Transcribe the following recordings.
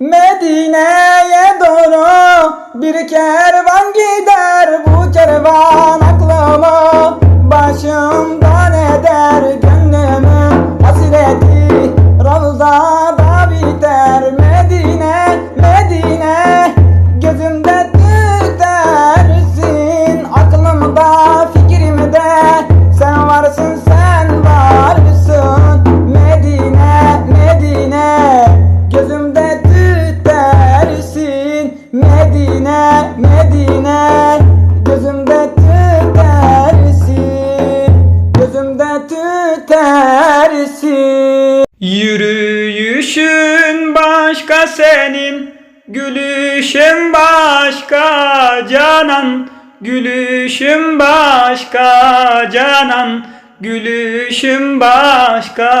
Medine'ye doğru bir kervan gider. Bu kervan aklımı başımdan eder senin Gülüşün başka canan Gülüşün başka canan Gülüşün başka.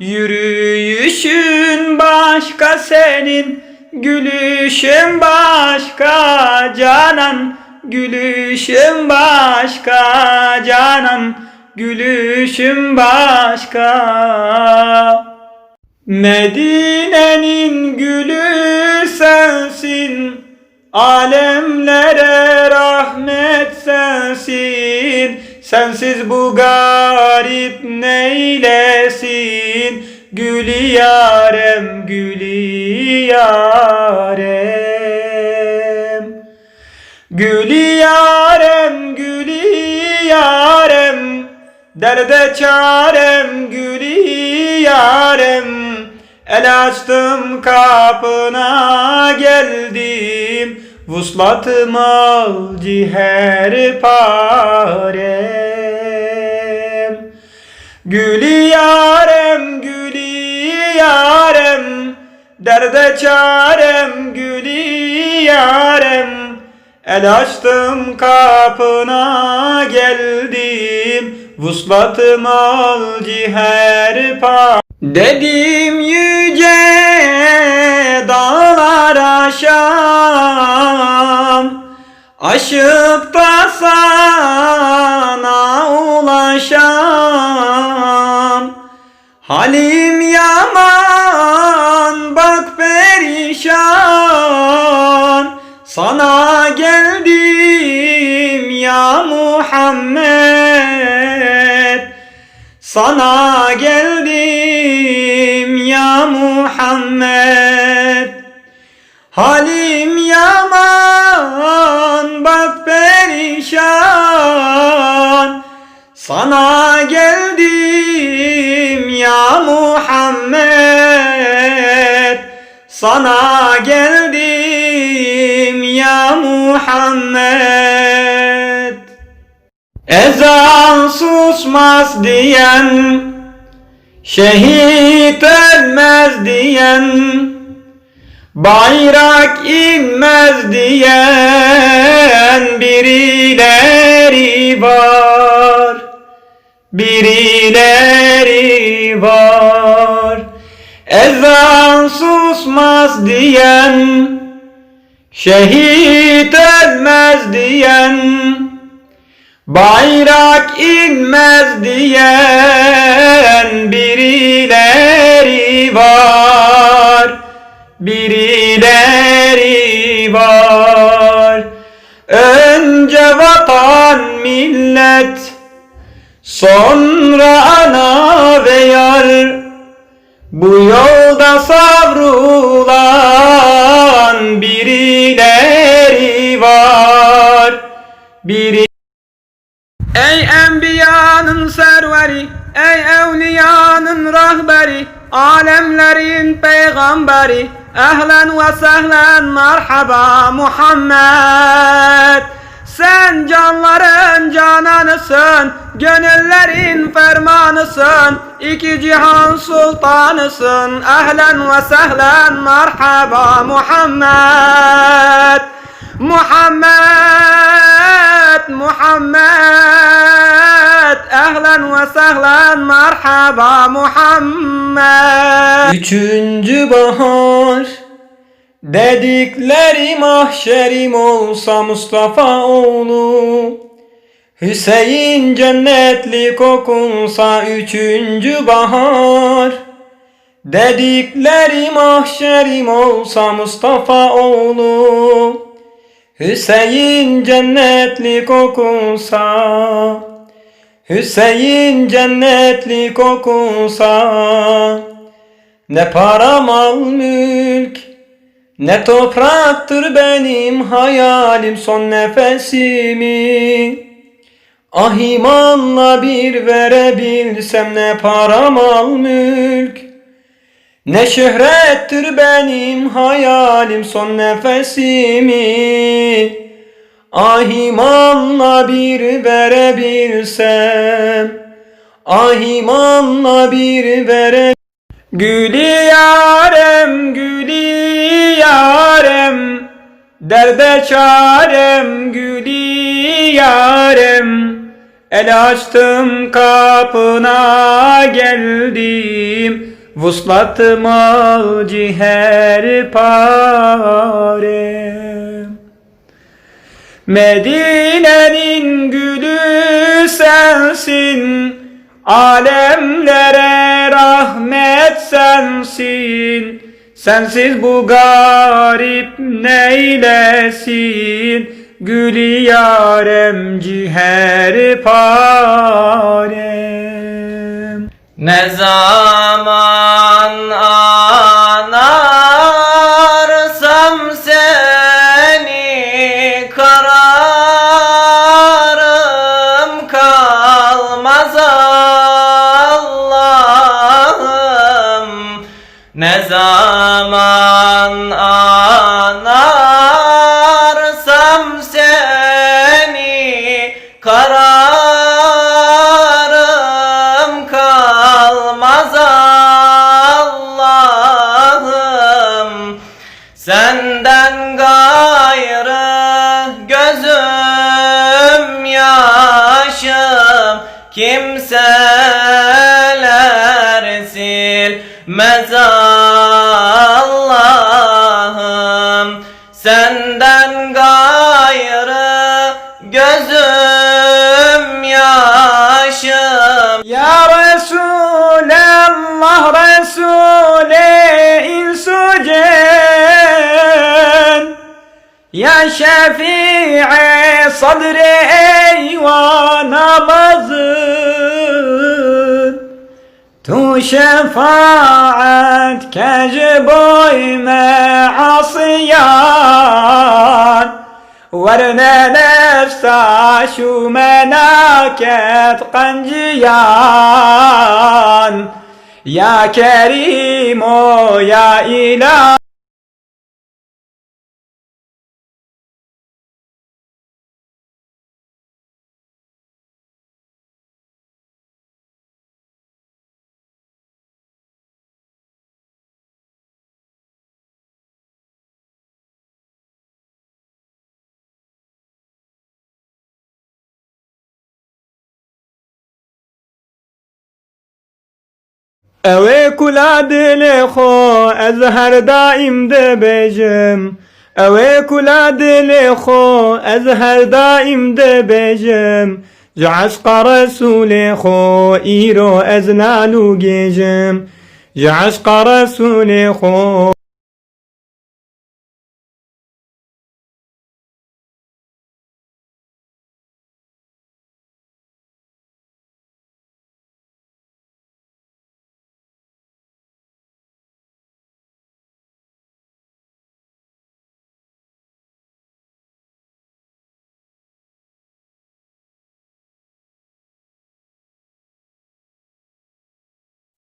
Yürüyüşün başka senin Gülüşün başka canan Gülüşün başka canan Gülüşün başka Medine'nin gülü sensin Alemlere rahmet sensin. Sensiz bu garip neylesin? Gülü yarem, gülü yarem. Gülü yarem, gülü yarem. Derde çarem, gülü yarem El açtım kapına geldim. Vuslatım al ciher parem. Gülü yarem, gülü yarem. Derde çarem, gülü yarem. El açtım kapına geldim. Vuslatım al ciher parem Dedim yüce dağlar aşam Aşıp da sana ulaşam Halim yaman bak perişan Sana geldim ya Muhammed. Sana geldim ya Muhammed. Halim yaman bak perişan. Sana geldim ya Muhammed. Sana geldim ya Muhammed. Ezan susmaz diyen Şehit ölmez diyen Bayrak inmez diyen Birileri var. Birileri var. Ezan susmaz diyen Şehit ölmez diyen Bayrak inmez diyen birileri var. Birileri var. Önce vatan millet Sonra ana ve yar. Bu yolda savrulan birileri var Ey enbiyanın serveri, ey evliyanın rahberi, alemlerin peygamberi, ehlen ve sehlen merhaba Muhammed. Sen canların cananısın, gönüllerin fermanısın, iki cihan sultanısın, ehlen ve sehlen merhaba Muhammed. Muhammed, Muhammed, ehlen ve sehlen merhaba Muhammed. Üçüncü bahar dedikleri mahşerim olsa Mustafa oğlu. Hüseyin cennetlik okunsa üçüncü bahar Dedikleri mahşerim olsa Mustafa oğlu Hüseyin cennetlik okunsa Hüseyin cennetlik okunsa Ne para mal mülk Ne topraktır benim hayalim son nefesimi. Ah imanla bir verebilsem ne para mal mülk Ne şöhrettir benim hayalim son nefesimi. Ah imanla bir verebilsem Ah imanla bir vere. Gülü yarem gülü yarem. Derde çarem gülü yarem. El açtım kapına geldim Vuslatım al ciher parem Medine'nin gülü sensin Alemlere rahmet sensin. Sensiz bu garip neylesin? Gülü yarem ciher parem Ne kimseler silmez Allah'ım. Senden gayrı gözüm yaşım. Ya Resulallah Resule insu cen Ya şefi'e sadre eyvan namazın تو شفاعت كجبوي معصيان ورنا نفسا شو مناكت قنجيان. يا كريم يا إله Ev kula dile xo ez her daim de bejim. Ev kula dile xo ez her daim de bejim Caşka Resulü xo iro ez nalu gecim Caşka Resulü xo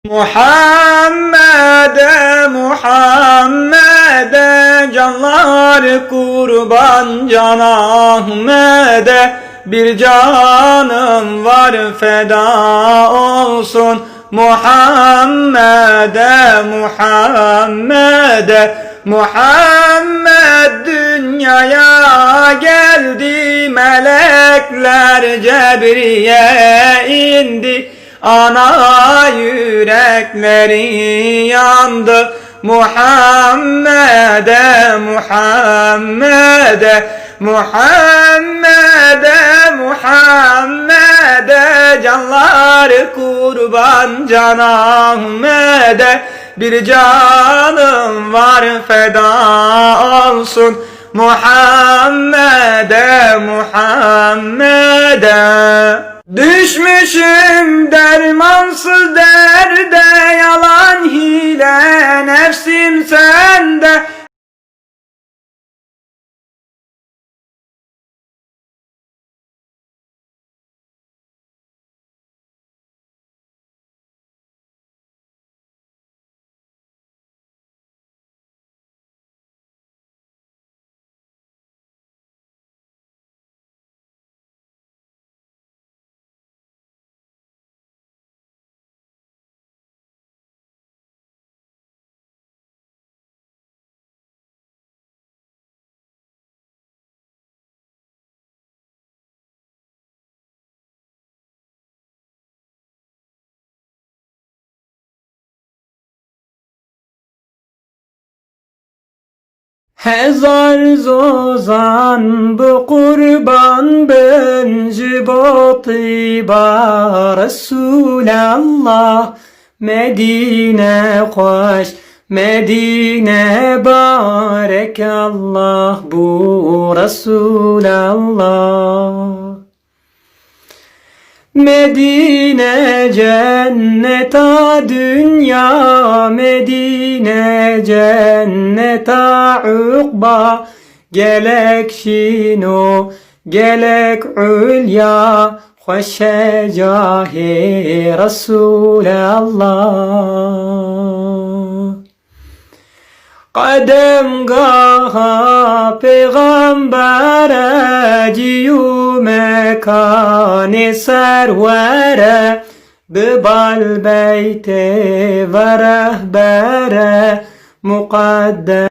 Muhammed'e Muhammed'e canlar kurban can Ahmet'e. Bir canım var feda olsun. Muhammed'e Muhammed'e Muhammed dünyaya geldi. Melekler Cebriye indi. Ana yürekleri yandı. Muhammed'e Muhammed'e Muhammed'e Muhammed'e. Canlar kurban Can Ahmet'e. Bir canım var feda olsun Muhammed'e Muhammed'e. Düşmüşüm dermansız derde Yalan hile nefsim sende Hezar zozan bu kurban ben jiboti ba Resulallah Medine hoş Medine barekallah bu Resulallah Medine cenneta dünya. Medine cenneta ukba. Gelek şino gelek ulya. Hoşe cahi Resulallah. Kadem gaha peygambere ciyu مكان سرورة ببال بيت ورهبرة مقدم